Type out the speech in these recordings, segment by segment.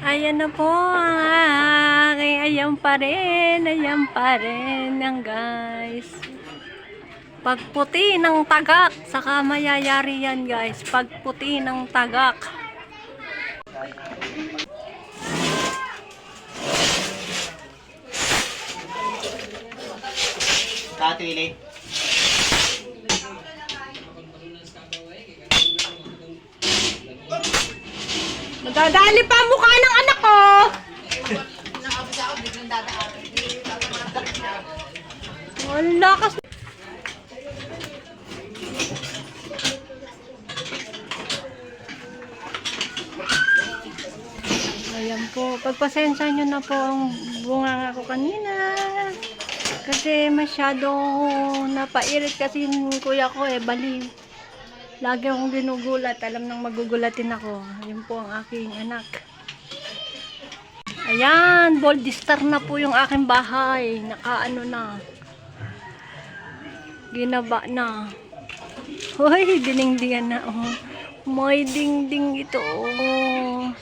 Ayan na po ang aking ayan pa rin, ayan pa rin yan guys. Pagputi ng tagak, saka mayayari yan guys. Pagputi ng tagak. Katwili. Madadali pa mukha ng anak ko! Ang lakas. Ayan po. Pagpasensya nyo na po ang bunga ko kanina. Kasi masyado napairit kasi yung kuya ko eh, baliw. Lagi akong ginugulat. Alam nang magugulatin ako. Yun po ang aking anak. Ayan, bold star na po yung aking bahay. Nakaano na. Ginaba na. Hoy, diningdingan na. Oh. May dingding ito. Oh.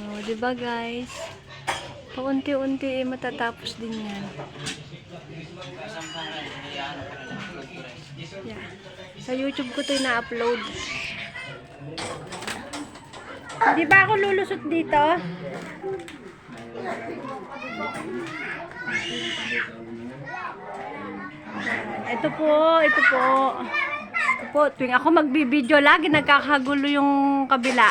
Oh, 'di ba guys? Paunti-unti eh, matatapos din 'yan. Yeah. Sa YouTube ko 'to na-upload. Hindi ba ako lulusot dito? Ito po, ito po. Ito po, tuwing ako magbibideo lagi nagkakagulo yung kabila.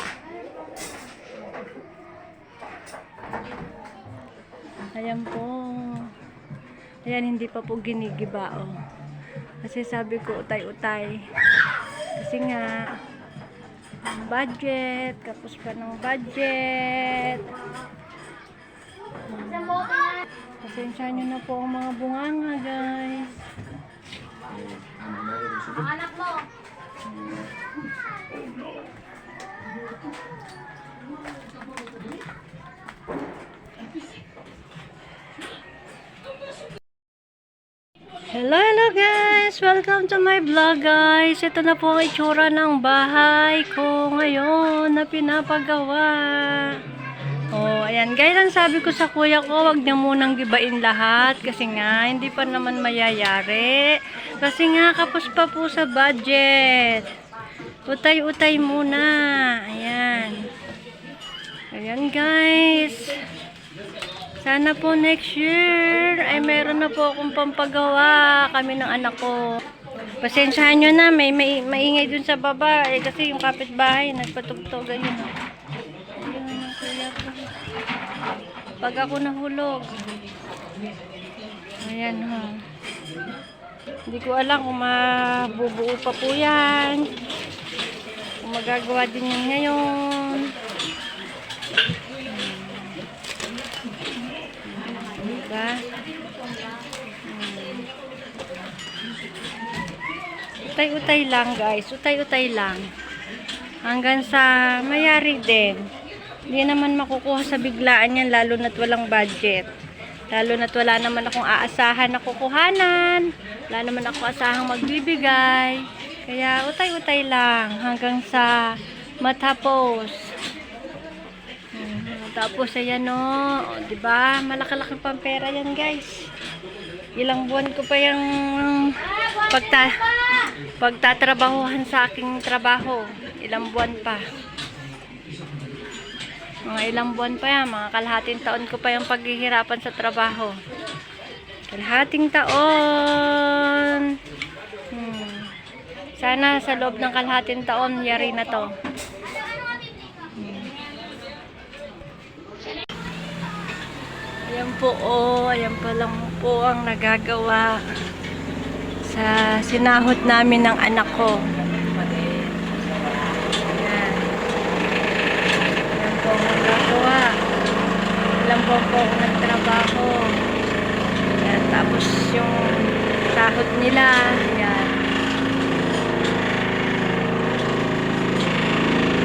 Ayan po. Ayan, hindi pa po ginigiba, oh. Kasi sabi ko, utay-utay. Kasi nga, ang budget, kapos pa ng budget. Hmm. Pasensya nyo na po ang mga bunganga, guys. Hello, Welcome to my vlog guys. Ito na po ang itsura ng bahay ko ngayon na pinapagawa. Oh, ayan. Gaya lang sabi ko sa kuya ko, wag niya munang gibain lahat kasi nga hindi pa naman mayayari. Kasi nga kapos pa po sa budget. Utay-utay muna. Ayan. Ayan guys. Sana po next year ay meron na po akong pampagawa kami ng anak ko. Pasensyahan nyo na, may, may maingay dun sa baba eh, kasi yung kapitbahay nagpatugtog ayun. Ayun ang kuya ko. Pag ako nahulog. Ayan ha. Hindi ko alam kung mabubuo pa po yan. Kung magagawa din yan ngayon. Diba? Hmm. Utay-utay lang guys. Utay-utay lang. Hanggang sa mayari din. Hindi naman makukuha sa biglaan yan lalo na't walang budget. Lalo na't wala naman akong aasahan na kukuhanan. Wala naman ako asahang magbibigay. Kaya utay-utay lang hanggang sa matapos. Mhm. Tapos ayan o, oh, 'di ba? Malaki-laki 'yan, guys. Ilang buwan ko pa yung pagta pagtatrabahuhan sa aking trabaho. Ilang buwan pa. Mga ilang buwan pa yan, mga kalahating taon ko pa yung paghihirapan sa trabaho. Kalahating taon. Hmm. Sana sa loob ng kalahating taon, yari na to. Ayan po, oh, ayan pa lang po ang nagagawa sa sinahot namin ng anak ko. Ayan. Ayan po ang nagagawa. Ilang po po ako nagtrabaho. Ayan, tapos yung sahod nila, ayan.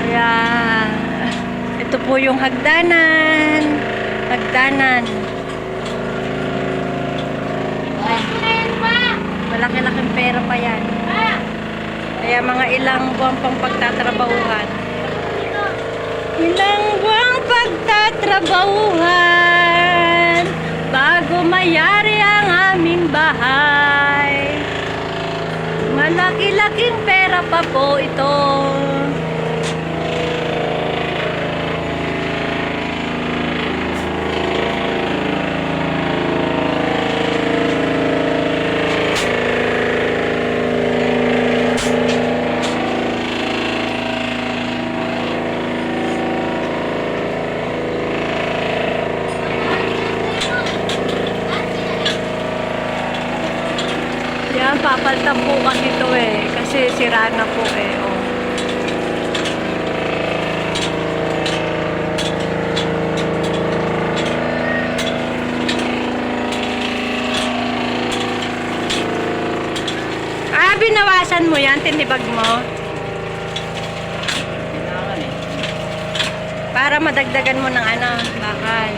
Kaya, ito po yung hagdanan. Hagdanan. Ay, malaki-laking pera pa yan. Kaya mga ilang buwan pang pagtatrabahuhan. Ilang buwang pagtatrabahuhan bago mayari ang aming bahay. Malaki-laking pera pa po ito. Yan, papalitan po kasi ito eh. Kasi sira na po eh. Oh. Ah, binawasan mo yan, tinibag mo. Para madagdagan mo ng ano, bakal.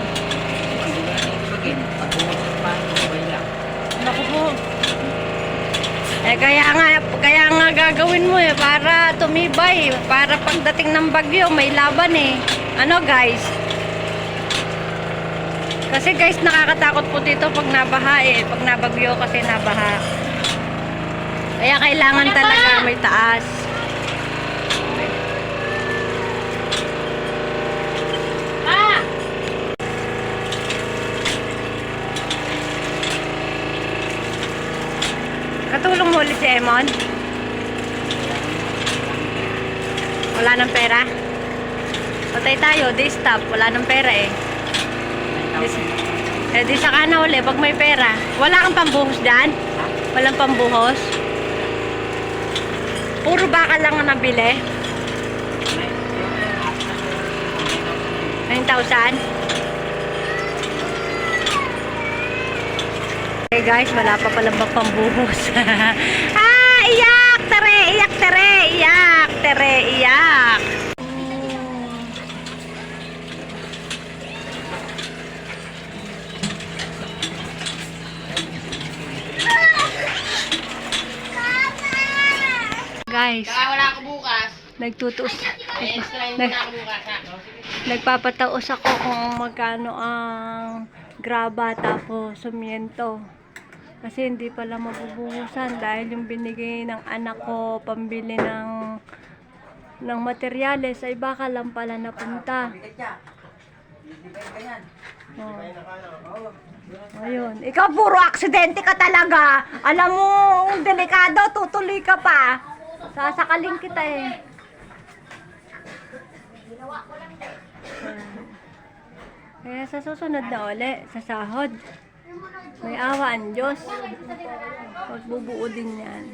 Naku po. Eh kaya nga, kaya nga gagawin mo eh, para tumibay, para pagdating ng bagyo, may laban eh. Ano guys? Kasi guys, nakakatakot po dito pag nabaha eh, pag nabagyo kasi nabaha. Kaya kailangan talaga may taas. Katulong mo ulit si Emon? Wala ng pera? Patay tayo, di stop. Wala ng pera eh. Eh di saka na uli, pag may pera. Wala kang pambuhos dyan? Walang pambuhos? Puro baka lang ang nabili? 9,000? Okay guys, wala pa palang pambuhos. ah, iyak! Tere! Iyak! Tere! Iyak! Tere! Iyak! Guys, Kaya wala ako bukas. nagtutuos. Nag, nagpapataos ako kung magkano ang graba tapos sumiento. Kasi hindi pala mabubuhusan dahil yung binigay ng anak ko pambili ng ng materyales ay baka lang pala napunta. Oh. Ayun. Ikaw puro aksidente ka talaga. Alam mo, delikado, tutuloy ka pa. Sasakaling kita eh. Kaya sa susunod na uli, sa sahod, may awa ang Diyos. Pagbubuo din yan.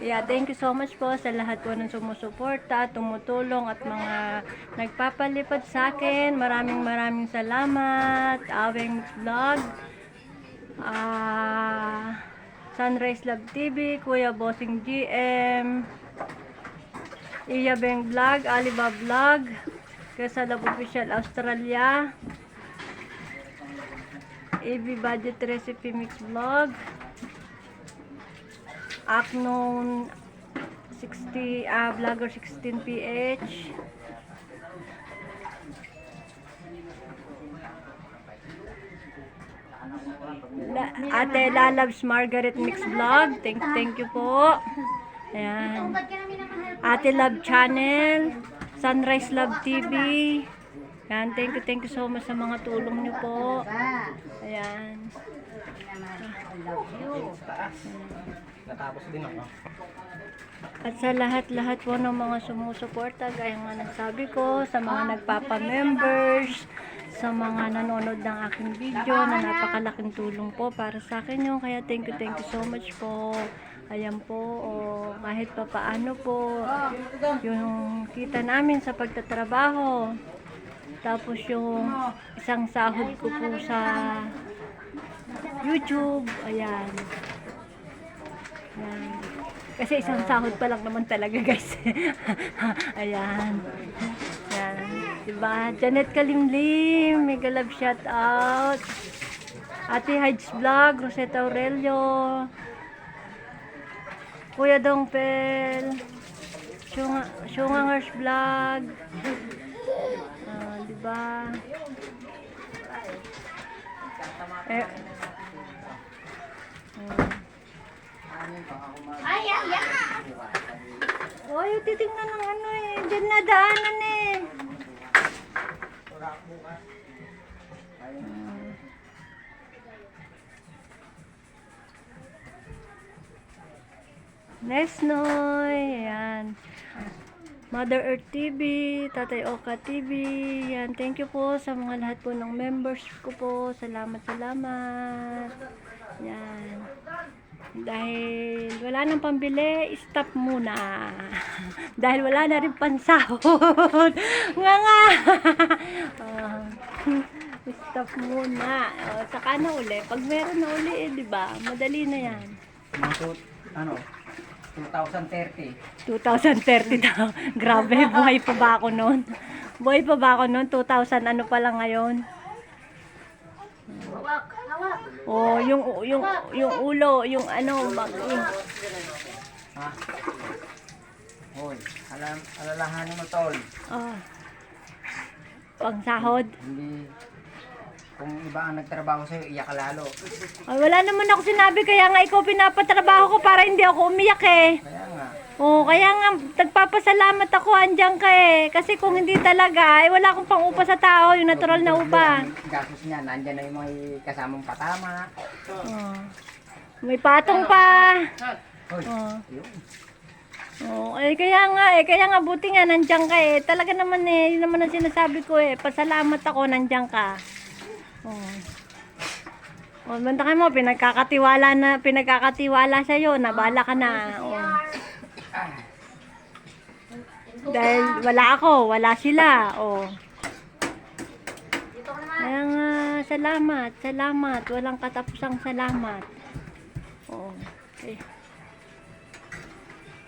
Yeah, thank you so much po sa lahat po ng sumusuporta, tumutulong at mga nagpapalipad sa akin. Maraming maraming salamat. Aweng Vlog. Ah... Sunrise Love TV, Kuya Bossing GM, Iya Beng Vlog, Aliba Vlog, Kasalab Official Australia, AB Budget Recipe Mix Vlog, Aknon 60, ah, Vlogger 16PH, La, Ate Lalabs Margaret Mix Vlog. Thank, thank you po. Ayan. Ate Love Channel. Sunrise Love TV. Ayan, thank you, thank you so much sa mga tulong niyo po. Ayan. Natapos din ako. At sa lahat-lahat po ng mga sumusuporta, gaya nga ng sabi ko, sa mga nagpapa-members, sa mga nanonood ng aking video, na napakalaking tulong po para sa akin yun. Kaya thank you, thank you so much po. Ayan po, o kahit pa paano po, yung kita namin sa pagtatrabaho. Tapos yung isang sahod ko po sa YouTube. Ayan. Ayan. Kasi isang sahod pa lang naman talaga, guys. Ayan. Ayan. Diba? Janet Kalimlim, mega love shout out. Ate Hides Vlog, Rosetta Aurelio. Kuya Dongpel. Shunga, Shungangers Vlog. Ah, di ba? Eh. Ay, ay, ay! Oy, titingnan ng ano eh. Diyan na daanan eh. Nesnoy, yan. Mother Earth TV, Tatay Oka TV, yan. Thank you po sa mga lahat po ng members ko po. Salamat, salamat. Yan. Dahil wala nang pambili, stop muna. Dahil wala na rin pansahod. nga nga. Ah, stop muna. O, saka na uli. Pag meron na uli, eh, di ba? Madali na yan. Ano, 2030. 2030 daw. Grabe, buhay pa ba ako noon? Buhay pa ba ako noon? 2000 ano pa lang ngayon? Hawak, hawak. Oh, yung yung yung ulo, yung ano, yung, Ha? Hoy, alam, alalahanin mo tol. ah. Pang sahod. Hindi, kung iba ang nagtrabaho sa'yo, iyak ka lalo. Ay, wala naman ako sinabi, kaya nga ikaw pinapatrabaho ko para hindi ako umiyak eh. Kaya nga, Oo, kaya nga nagpapasalamat ako andyan ka eh. Kasi kung hindi talaga, eh wala akong pang upa sa tao, yung natural na upa. ang gastos niya, nandyan na yung mga kasamang patama. Oh. May patong pa. Hoy, Oh. yun. Oo, eh kaya nga eh, kaya nga buti nga nandiyan ka eh. Talaga naman eh, yun naman ang sinasabi ko eh. Pasalamat ako nandiyan ka. Oo. Oh, banta mo, pinagkakatiwala na, pinagkakatiwala sa iyo, nabala ka na. Oo. Dahil wala ako, wala sila. Oh. Kaya nga, salamat, salamat. Walang katapusang salamat. Oo. Okay.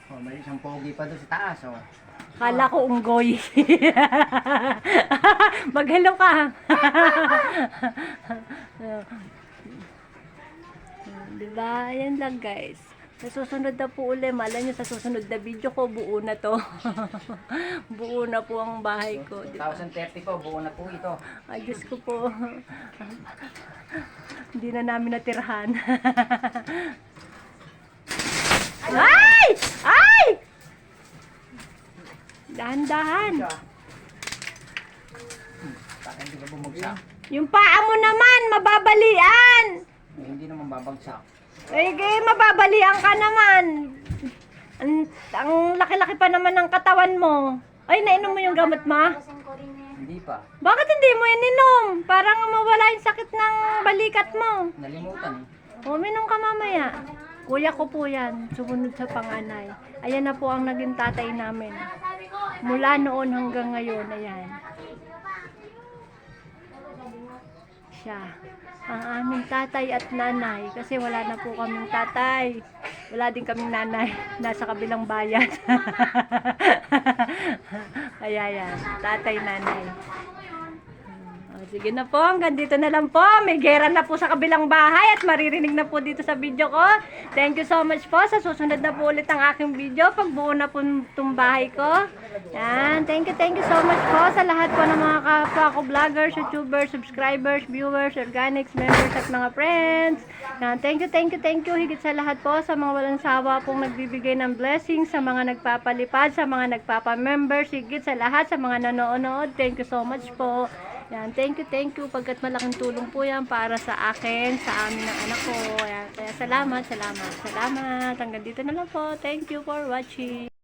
Oh, may isang pogi pa doon sa taas, oh. Kala ko unggoy. Maghalo ka. diba? Yan lang guys. Sa susunod na po uli, malay nyo sa susunod na video ko, buo na to. buo na po ang bahay ko. Diba? 2030 po, buo na po ito. Ay, Diyos ko po. Hindi na namin natirhan. Ay! Ay! Dahan-dahan. Para hindi ka bumagsak. Yung paa mo naman, mababalian. Eh, hindi naman babagsak. Eh, eh mababalian ka naman. Ang, ang laki-laki pa naman ng katawan mo. Ay, nainom mo yung gamot mo? Hindi pa. Bakit hindi mo ininom? Parang mawala yung sakit ng balikat mo. Nalimutan eh. Uminom ka mamaya. Kuya ko po yan, sumunod sa panganay. Ayan na po ang naging tatay namin. Mula noon hanggang ngayon, ayan. Siya. Ang aming tatay at nanay. Kasi wala na po kaming tatay. Wala din kaming nanay. Nasa kabilang bayan. Kaya yan. Tatay, nanay. Sige na po, hanggang dito na lang po. May gera na po sa kabilang bahay at maririnig na po dito sa video ko. Thank you so much po. Sa susunod na po ulit ang aking video pag buo na po itong bahay ko. Yan. Thank you, thank you so much po sa lahat po ng mga kapwa ko vloggers, youtubers, subscribers, viewers, organics, members at mga friends. Yan. Thank you, thank you, thank you. Higit sa lahat po sa mga walang sawa pong nagbibigay ng blessings, sa mga nagpapalipad, sa mga nagpapamembers, higit sa lahat sa mga nanonood. Thank you so much po. Yan, thank you, thank you. Pagkat malaking tulong po yan para sa akin, sa amin ng anak ko. Yan, kaya salamat, salamat, salamat. Hanggang dito na lang po. Thank you for watching.